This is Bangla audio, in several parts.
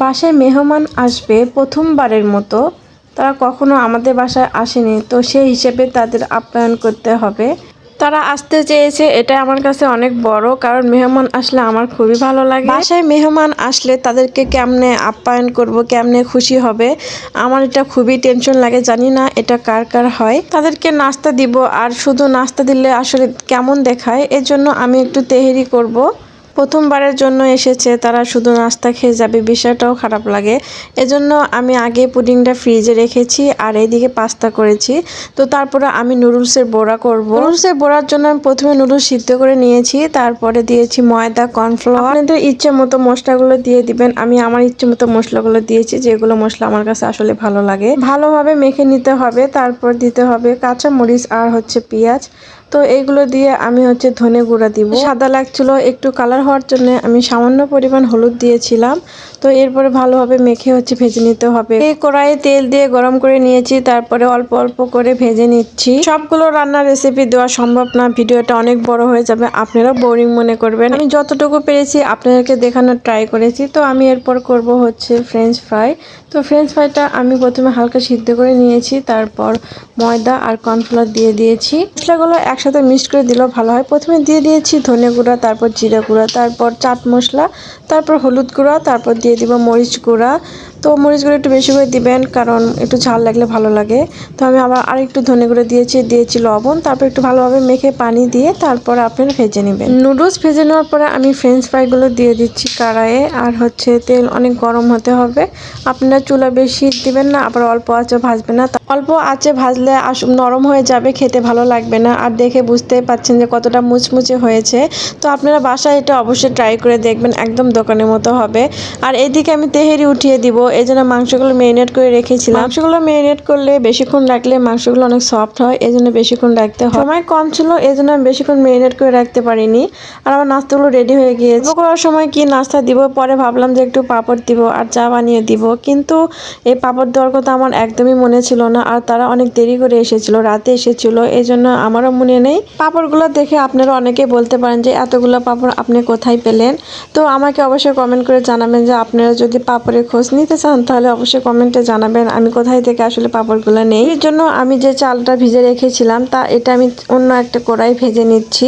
বাসায় মেহমান আসবে প্রথমবারের মতো, তারা কখনো আমাদের বাসায় আসেনি, তো সেই হিসেবে তাদের আপ্যায়ন করতে হবে। তারা আসতে চেয়েছে এটা আমার কাছে অনেক বড়, কারণ মেহমান আসলে আমার খুবই ভালো লাগে। বাসায় মেহমান আসলে তাদেরকে কেমনে আপ্যায়ন করব, কেমনে খুশি হবে, আমার এটা খুবই টেনশন লাগে, জানি না এটা কার কার হয়। তাদেরকে নাস্তা দিব, আর শুধু নাস্তা দিলে আসলে কেমন দেখায়, এজন্য আমি একটু তেহেরি করব। প্রথমবারের জন্য এসেছে, তারা শুধু নাস্তা খেয়ে যাবে, বিষয়টাও খারাপ লাগে। এজন্য আমি আগে পুডিংটা ফ্রিজে রেখেছি আর এইদিকে পাস্তা করেছি। তো তারপরে আমি নুডলসের বড়া করব। নুডলসের বড়ার জন্য আমি প্রথমে নুডলস সিদ্ধ করে নিয়েছি, তারপরে দিয়েছি ময়দা, কর্নফ্লাওয়ার। আপনাদের ইচ্ছে মতো মশলাগুলো দিয়ে দিবেন। আমি আমার ইচ্ছে মতো মশলাগুলো দিয়েছি, যেগুলো মশলা আমার কাছে আসলে ভালো লাগে। ভালোভাবে মেখে নিতে হবে, তারপর দিতে হবে কাঁচা মরিচ আর হচ্ছে পেঁয়াজ। তো এইগুলো দিয়ে আমি হচ্ছে ধনে গুঁড়া দিব। সাদা লাগছিল, একটু কালার হওয়ার জন্য আমি সামান্য পরিমাণ হলুদ দিয়েছিলাম। তো এরপরে ভালোভাবে মেখে হচ্ছে ভেজে নিতে হবে। এই কড়াইয়ে তেল দিয়ে গরম করে নিয়েছি, তারপরে অল্প অল্প করে ভেজে নিচ্ছি। সবগুলো রান্নার রেসিপি দেওয়া সম্ভব না, ভিডিওটা অনেক বড় হয়ে যাবে আপনারা বোরিং মনে করবেন। আমি যতটুকু পেরেছি আপনাদেরকে দেখানোর ট্রাই করেছি। তো আমি এরপর করব হচ্ছে ফ্রেঞ্চ ফ্রাই তো ফ্রেঞ্চ ফ্রাইটা আমি প্রথমে হালকা সিদ্ধ করে নিয়েছি, তারপর ময়দা আর কর্নফ্লাওয়ার দিয়ে দিয়েছি। মশলাগুলো একসাথে মিক্সড করে দিলেও ভালো হয়। প্রথমে দিয়ে দিয়েছি ধনে গুঁড়া, তারপর জিরে গুঁড়া, তারপর চাট মশলা, তারপর হলুদ গুঁড়া, তারপর দিয়ে দিব মরিচ গুঁড়া তো মরিচ গুঁড়ো একটু বেশি করে দিবেন, কারণ একটু ঝাল লাগলে ভালো লাগে। তো আমি আবার আর একটু ধনে গুঁড়ো দিয়েছি দিয়েছি লবণ, তারপর একটু ভালোভাবে মেখে পানি দিয়ে তারপর আপনারা ভেজে নেবেন। নুডলস ভেজে নেওয়ার পরে আমি ফ্রেঞ্চ ফ্রাইগুলো দিয়ে দিচ্ছি কড়াইয়ে, আর হচ্ছে তেল অনেক গরম হতে হবে। আপনারা চুলা বেশি দিবেন না, আবার অল্প আঁচে ভাজবেন না। অল্প আঁচে ভাজলে নরম হয়ে যাবে, খেতে ভালো লাগবে না। আর দেখে বুঝতেই পাচ্ছেন যে কতটা মুচমুচে হয়েছে। তো আপনারা বাসায় এটা অবশ্যই ট্রাই করে দেখবেন, একদম দোকানের মতো হবে। আর এদিকে আমি তেহেরি উঠিয়ে দিব এই জন্য মাংসগুলো মেরিনেট করে রেখেছিলাম। মাংসগুলো মেরিনেট করলে বেশিক্ষণ রাখলে মাংসগুলো অনেক সফট হয় এই জন্য বেশিক্ষণ রাখতে হয়। সময় কম ছিল এই জন্য আমি বেশিক্ষণ মেরিনেট করে রাখতে পারিনি। আর আমার নাস্তাগুলো রেডি হয়ে গিয়েছে। করার সময় কি নাস্তা দিব? পরে ভাবলাম যে একটু পাপড় দিব আর চা বানিয়ে দিব। কিন্তু এই পাপড় দেওয়ার কথা আমার একদমই মনে ছিল না আর তারা অনেক দেরি করে এসেছিল রাতে এসেছিল। এই জন্য আমারও মনে নেই। পাপড়গুলো দেখে আপনারা অনেকে বলতে পারেন যে এতগুলো পাপড় আপনি কোথায় পেলেন? তো আমাকে অবশ্যই কমেন্ট করে জানাবেন যে আপনারা যদি পাপড়ের খোঁজ নিতে চান তাহলে অবশ্যই কমেন্টে জানাবেন আমি কোথায় থেকে আসলে পাপড়গুলো নেই। এর জন্য আমি যে চালটা ভিজে রেখেছিলাম তা এটা আমি অন্য একটা কড়াই ভেজে নিচ্ছি।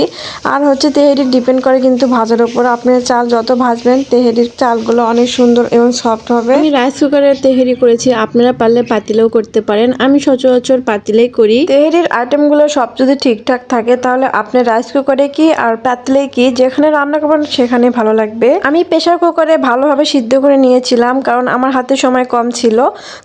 আর হচ্ছে তেহেরি ডিপেন্ড করে কিন্তু ভাজার উপর। আপনার চাল যত ভাজবেন তেহেরির চালগুলো অনেক সুন্দর এবং সফট হবে। আমি রাইস কুকারের তেহেরি করেছি আপনারা পারলে পাতিলেও করতে পারেন। আমি সচরাচর পাতিলেই করি। তেহেরির আইটেমগুলো সব যদি ঠিকঠাক থাকে তাহলে আপনি রাইস কুকারে কি আর পাতলে কি যেখানে রান্না করবেন সেখানে ভালো লাগবে। আমি প্রেশার কুকারে ভালোভাবে সিদ্ধ করে নিয়েছিলাম কারণ আমার হাতে সময় কম ছিল।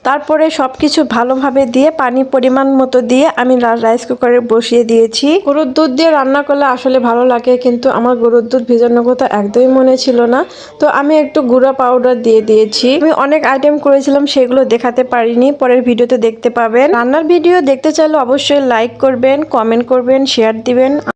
তারপরে সব কিছু ভালোভাবে দিয়ে, পানি পরিমাণ মতো দিয়ে আমি রাইস কুকারে বসিয়ে দিয়েছি। গরুর দুধ দিয়ে রান্না করলে আসলে ভালো লাগে, কিন্তু আমার গরুর দুধ ভেজানোর কথা একদমই মনে ছিল না। তো আমি একটু গুঁড়া পাউডার দিয়ে দিয়েছি। আমি অনেক আইটেম করেছিলাম, সেগুলো দেখাতে পারিনি, পরের ভিডিওতে দেখতে পাবেন। রান্নার ভিডিও দেখতে চাইলে অবশ্যই লাইক করবেন কমেন্ট করবেন শেয়ার দিবেন।